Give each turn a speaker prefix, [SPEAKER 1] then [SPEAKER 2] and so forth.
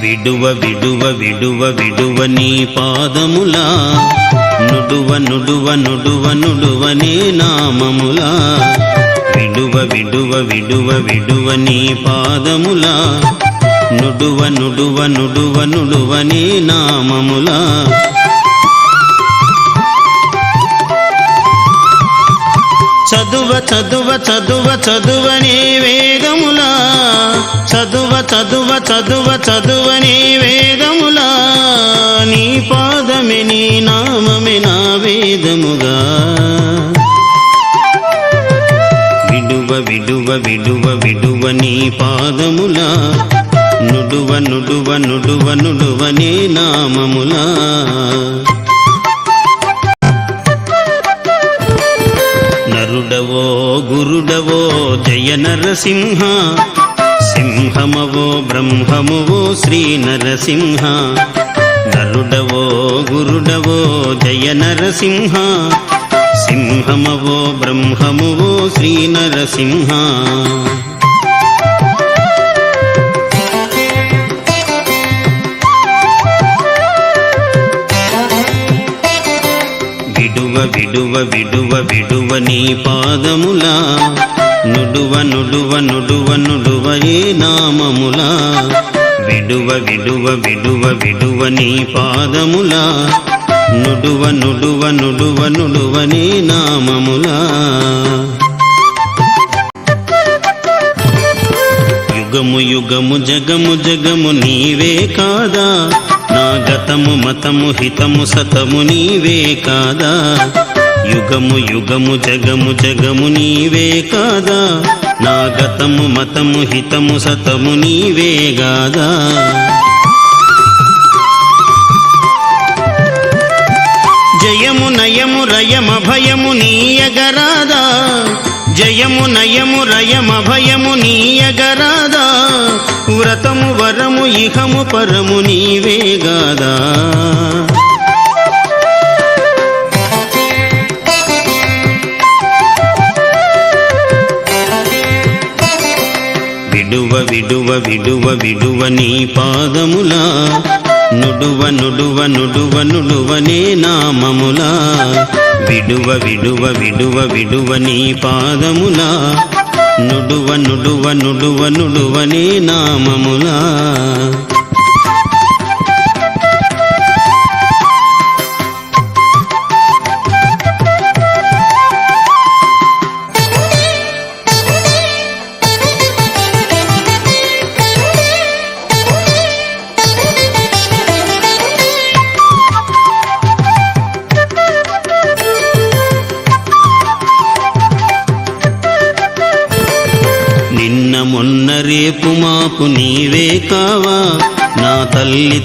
[SPEAKER 1] విడువ విడువ విడువ విడువ నీ పాదములా. నుడువ నుడువ నుడువ నుడువ నీ నామములా. విడువ విడువ విడువ విడువ నీ పాదములా. నుడువ నుడువ నుడువ నుడువ నీ నామములా. చదువ చదువ చదువ చదువనే వేగములా. చదువ చదువ చదువ చదువనే వేగములా. నీ పాదమే నీ నామమే నా వేదముగా. విడువ విడువ విడువ విడువ నీ పాదములా. నుడువ నుడువ నుడువ నుడువ నీ నామములా. నరుడవో గురుడవో జయ నరసింహ. సింహమవో బ్రహ్మమువో శ్రీ నరసింహ. నరుడవో గురుడవో జయ నరసింహ. సింహమవో బ్రహ్మమువో శ్రీ నరసింహ. విడువ విడువ విడువ విడువ నీ పాదములా. నుడువ నుడువ నుడువ నుడువ ఏ నామములా. విడువ విడువ విడువ విడువ నీ పాదములా. నుడువ నుడువ నుడువ నుడువ నీ నామములా. యుగము యుగము జగము జగము నీవే కాదా? నా గతము మతము హితము సతము నీవే కాదా? యుగము యుగము జగము జగము నీవే కాదా? నా గతము మతము హితము సతము నీవే గాదా జయము నయము రయమ భయము నీయగ జయము నయము రయమ భయము నీయగరాదా. వ్రతము వరము ఇహము పరము నీవే గాదా. విడువ విడువ విడువ విడువ నీ పాదములా. నుడువ నుడువ నుడువ నుడువనే నామములా. విడువ విడువ విడువ విడువ నీ పాదములా. నుడువ నుడువ నుడువ నుడువనే నామములా. నిన్న మొన్న రేపు మాపు నీవే కావా? నా తల్లి